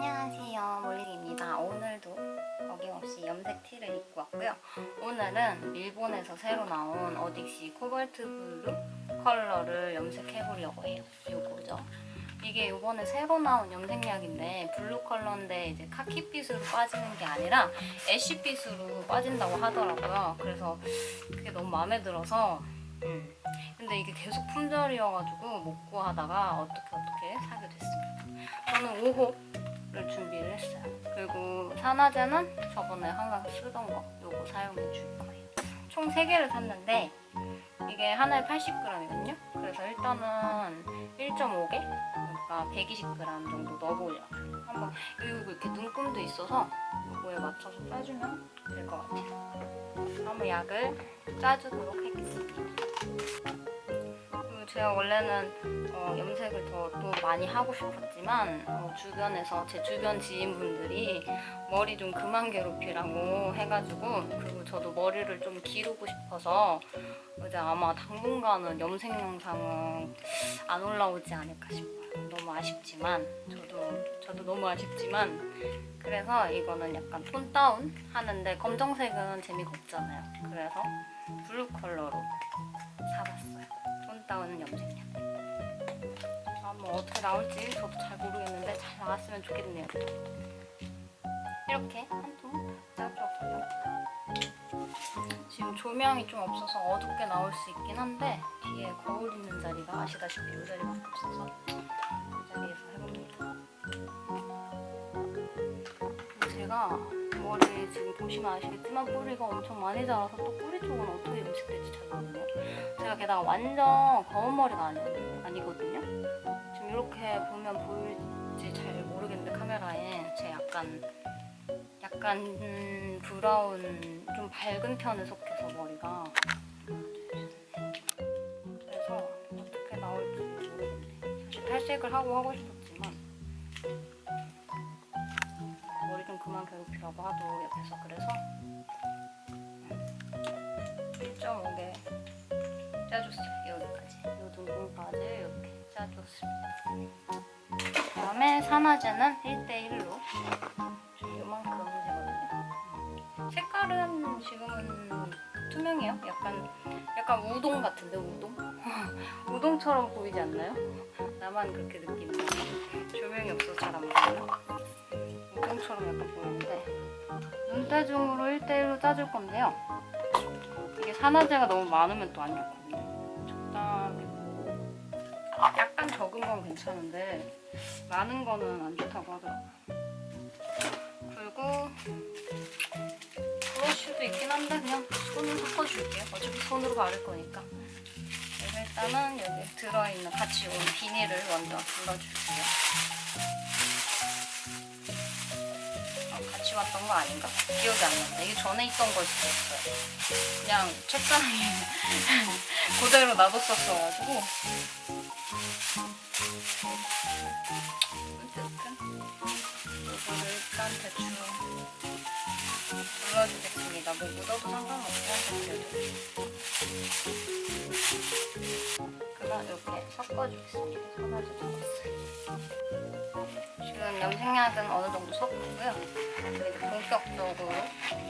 안녕하세요 몰리입니다. 오늘도 어김없이 염색 티를 입고 왔고요. 오늘은 일본에서 새로 나온 어딕시 코발트 블루 컬러를 염색해보려고 해요. 요거죠. 이게 요번에 새로 나온 염색약인데 블루 컬러인데 이제 카키빛으로 빠지는 게 아니라 애쉬빛으로 빠진다고 하더라고요. 그래서 그게 너무 마음에 들어서 음. 근데 이게 계속 품절이어가지고 못 구하다가 어떻게 어떻게 사게 됐습니다. 저는 5호 를 준비를 했어요. 그리고 산화제는 저번에 항상 쓰던 거 요거 사용해 줄 거예요. 총 3개를 샀는데 이게 하나에 80g이거든요. 그래서 일단은 1.5개? 그러니까 120g 정도 넣어보려고 한번 그리고 이렇게 눈금도 있어서 요거에 맞춰서 짜주면 될 것 같아요. 한번 약을 짜주도록 하겠습니다. 제가 원래는 어, 염색을 더 또 많이 하고 싶었지만 어, 주변에서 제 주변 지인분들이 머리 좀 그만 괴롭히라고 해가지고 그리고 저도 머리를 좀 기르고 싶어서 이제 아마 당분간은 염색 영상은 안 올라오지 않을까 싶어요. 너무 아쉽지만 저도 저도 너무 아쉽지만 그래서 이거는 약간 톤 다운 하는데 검정색은 재미가 없잖아요. 그래서 블루 컬러로 사봤어요. 톤 다운 염색약. 한번 어떻게 나올지 저도 잘 모르겠는데 잘 나왔으면 좋겠네요. 이렇게 한통 짜주었고요. 지금 조명이 좀 없어서 어둡게 나올 수 있긴 한데 뒤에 거울 있는 자리가 아시다시피 이 자리밖에 없어서 이 자리에서 해봅니다. 제가 머리 지금 보시면 아시겠지만 뿌리가 엄청 많이 자라서 또 뿌리 쪽은 어떻게 염색될지 잘 모르네요. 제가 게다가 완전 검은 머리가 아니, 아니거든요. 지금 이렇게 보면 보일지 잘 모르겠는데 카메라에 제 약간 약간 음, 브라운 좀 밝은 편에 속해서 머리가 그래서 어떻게 나올지 모르겠네. 사실 탈색을 하고 하고 싶었 그만 괴롭히라고 하도 옆에서 그래서 1.5개 짜줬어요. 여기까지. 이 둥근까지 이렇게 짜줬습니다. 그 다음에 산화제는 1대1로 이만큼 되거든요. 색깔은 지금은 투명해요. 약간 약간 우동 같은데 우동? 우동처럼 보이지 않나요? 나만 그렇게 느끼는 거 조명이 없어서 잘 안 보여요 우동처럼 약간 보이는데 눈대중으로 1대1로 짜줄 건데요. 이게 산화제가 너무 많으면 또 안 좋거든요. 적당하게 약간 적은 건 괜찮은데 많은 거는 안 좋다고 하더라고요. 그리고 브러쉬도 있긴 한데 그냥 손을 섞어줄게요. 어차피 손으로 바를 거니까. 그래서 일단은 여기 들어있는 같이 온 비닐을 먼저 불러줄게요 왔던 거 아닌가? 기억이 안 난다 이게 전에 있던 걸 수도 있어요 그냥 책상에 그대로 놔뒀었어가지고 어쨌든 이거를 일단 대충 눌러주겠습니다. 뭐 묻어도 상관없고 그 이렇게 섞어주겠습니다. 섞었어요. 지금 염색약은 어느 정도 섞었고요. 이제 본격적으로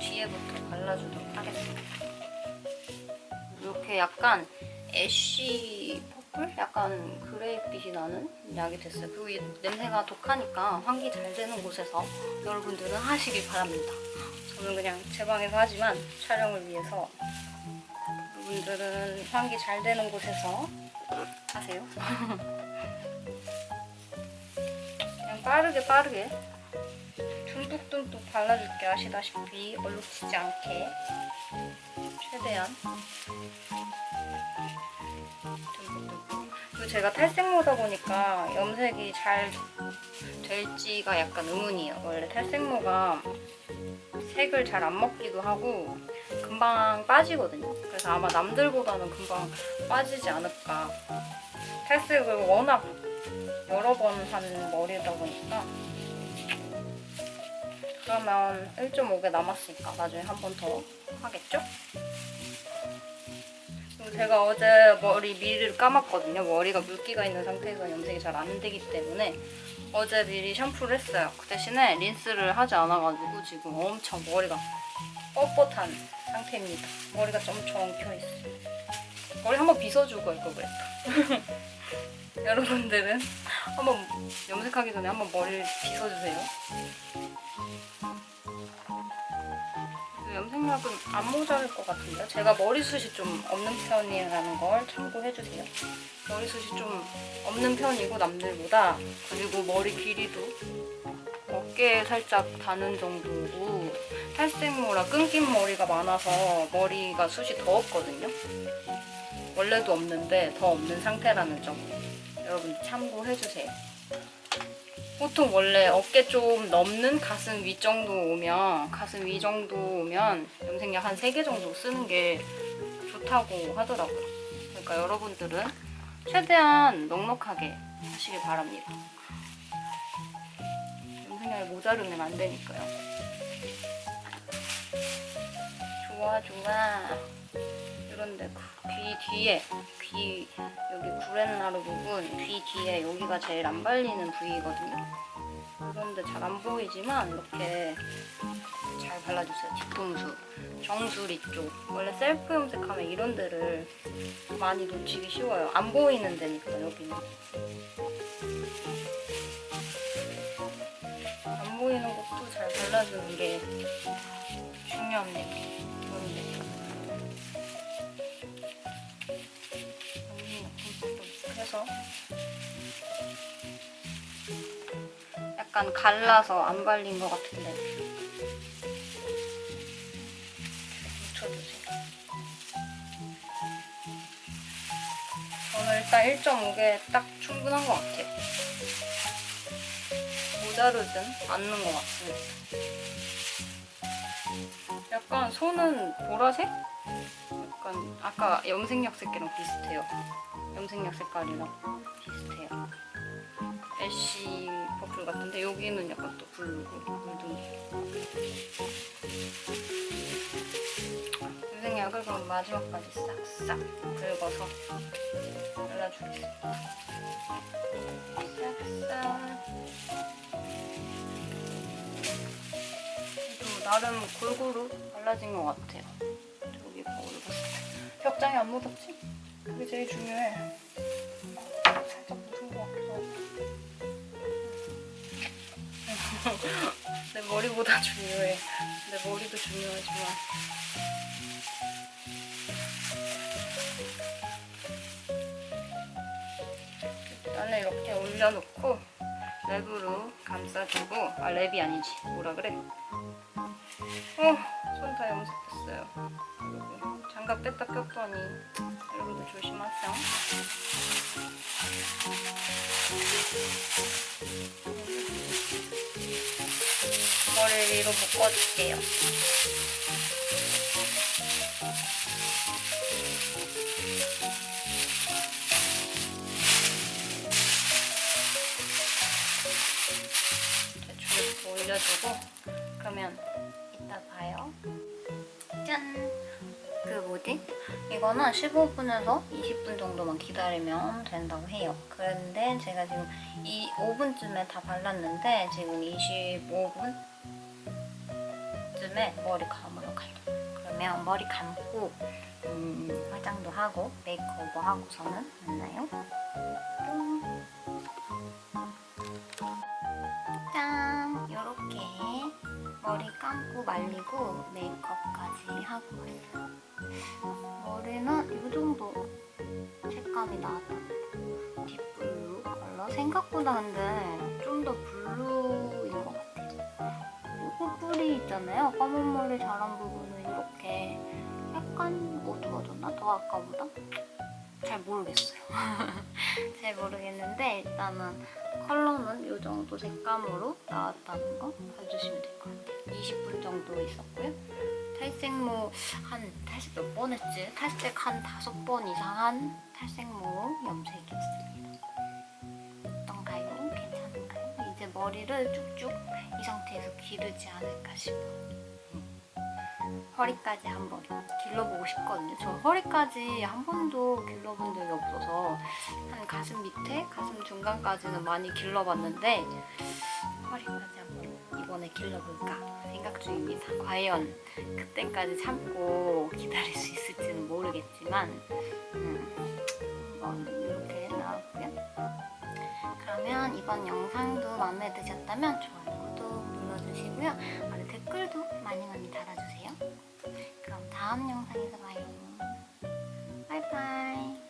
뒤에부터 발라주도록 하겠습니다. 이렇게 약간 애쉬 퍼플? 약간 그레이빛이 나는 약이 됐어요. 그리고 이 냄새가 독하니까 환기 잘 되는 곳에서 여러분들은 하시길 바랍니다. 저는 그냥 제 방에서 하지만 촬영을 위해서 여러분들은 환기 잘 되는 곳에서 하세요. 그냥 빠르게 빠르게. 듬뿍듬뿍 발라줄게. 아시다시피 얼룩지지 않게. 최대한. 그리고 제가 탈색모다 보니까 염색이 잘 될지가 약간 의문이에요. 원래 탈색모가 색을 잘 안 먹기도 하고 금방 빠지거든요. 그래서 아마 남들보다는 금방 빠지지 않을까. 탈색을 워낙 여러 번 한 머리다 보니까 그러면 1.5개 남았으니까 나중에 한 번 더 하겠죠? 제가 어제 머리 미를 감았거든요. 머리가 물기가 있는 상태에서 염색이 잘 안 되기 때문에 어제 미리 샴푸를 했어요. 그 대신에 린스를 하지 않아가지고 지금 엄청 머리가 뻣뻣한 상태입니다. 머리가 좀 엉켜있어요. 머리 한번 빗어주고 할 걸 그랬다. 여러분들은 한번 염색하기 전에 한번 머리를 빗어주세요. 그 염색약은 안 모자랄 것 같은데 제가 머리숱이 좀 없는 편이라는 걸 참고해주세요. 머리숱이 좀 없는 편이고 남들보다 그리고 머리 길이도 어깨에 살짝 닿는 정도고 탈색모라 끊긴 머리가 많아서 머리가 숱이 더 없거든요. 원래도 없는데 더 없는 상태라는 점 여러분 참고해주세요. 보통 원래 어깨 좀 넘는 가슴 위 정도 오면 가슴 위 정도 오면 염색약 한 3개 정도 쓰는 게 좋다고 하더라고요. 그러니까 여러분들은 최대한 넉넉하게 하시길 바랍니다. 염색약이 모자르면 안 되니까요. 좋아 좋아. 이런데 그귀 뒤에 귀 여기 구렛나루 부분 귀 뒤에 여기가 제일 안 발리는 부위거든요. 그런데 잘 안 보이지만 이렇게 잘 발라주세요. 뒤통수, 정수리 쪽. 원래 셀프 염색하면 이런 데를 많이 놓치기 쉬워요. 안 보이는 데니까 여기는. 안 보이는 곳도 잘 발라주는 게 중요합니다. 해서 약간 갈라서 안 발린 것 같은데 묻혀주세요. 저는 일단 1.5개 딱 충분한 것 같아요. 모자르진 않는 것 같습니다. 손은 보라색? 약간 아까 염색약 색깔이랑 비슷해요. 염색약 색깔이랑 비슷해요. 애쉬 퍼플 같은데 여기는 약간 또 블루고 물든 염색약을 그럼 마지막까지 싹싹 긁어서 발라주겠습니다. 싹싹 또 나름 골고루 발라진 것 같아요. 여기 거울을 봤을 때 벽장이 안 묻었지? 그게 제일 중요해. 살짝 묻은 것 같기도 하고. 내 머리보다 중요해. 내 머리도 중요하지만. 일단은 이렇게 올려놓고 랩으로 감싸주고 아 랩이 아니지 뭐라 그래? 어, 손다 염색됐어요. 장갑 뺐다 꼈더니 여러분들 조심하세요. 머리를 위로 묶어줄게요. 올려주고 그러면 이따 봐요. 짠! 그 뭐지? 이거는 15분에서 20분 정도만 기다리면 된다고 해요. 그런데 제가 지금 이 5분쯤에 다 발랐는데 지금 25분쯤에 머리 감으러 가려고. 그러면 머리 감고 음, 화장도 하고 메이크업 하고서는 만나요. 뿅. 감고 말리고 메이크업까지 하고 왔어요. 머리는 이 정도 색감이 나왔답니다. 딥블루 컬러. 생각보다 근데 좀 더 블루인 것 같아요. 그리고 뿌리 있잖아요. 검은 머리 자란 부분은 이렇게 약간 어두워졌나? 더 아까보다? 잘 모르겠어요. 잘 모르겠는데 일단은 컬러는 이 정도 색감으로 나왔다는 거 봐주시면 될 것 같아요. 20분 정도 있었고요. 탈색 모 한 탈색 몇번 했지? 탈색 한 다섯 번 이상 한 탈색 모 염색이었습니다. 어떤가요? 괜찮은가요? 이제 머리를 쭉쭉 이 상태에서 기르지 않을까 싶어요. 허리까지 한번 길러보고 싶거든요. 저 허리까지 한 번도 길러본 적이 없어서 한 가슴 밑에, 가슴 중간까지는 많이 길러봤는데 허리까지 한번 이번에 길러볼까 생각 중입니다. 과연 그때까지 참고 기다릴 수 있을지는 모르겠지만 음, 한번 이렇게 나왔고요. 그러면 이번 영상도 마음에 드셨다면 좋아요, 구독 눌러주시고요. 아래 댓글도 많이 많이 달아주세요. 그럼 다음 영상에서 봐요. 바이바이.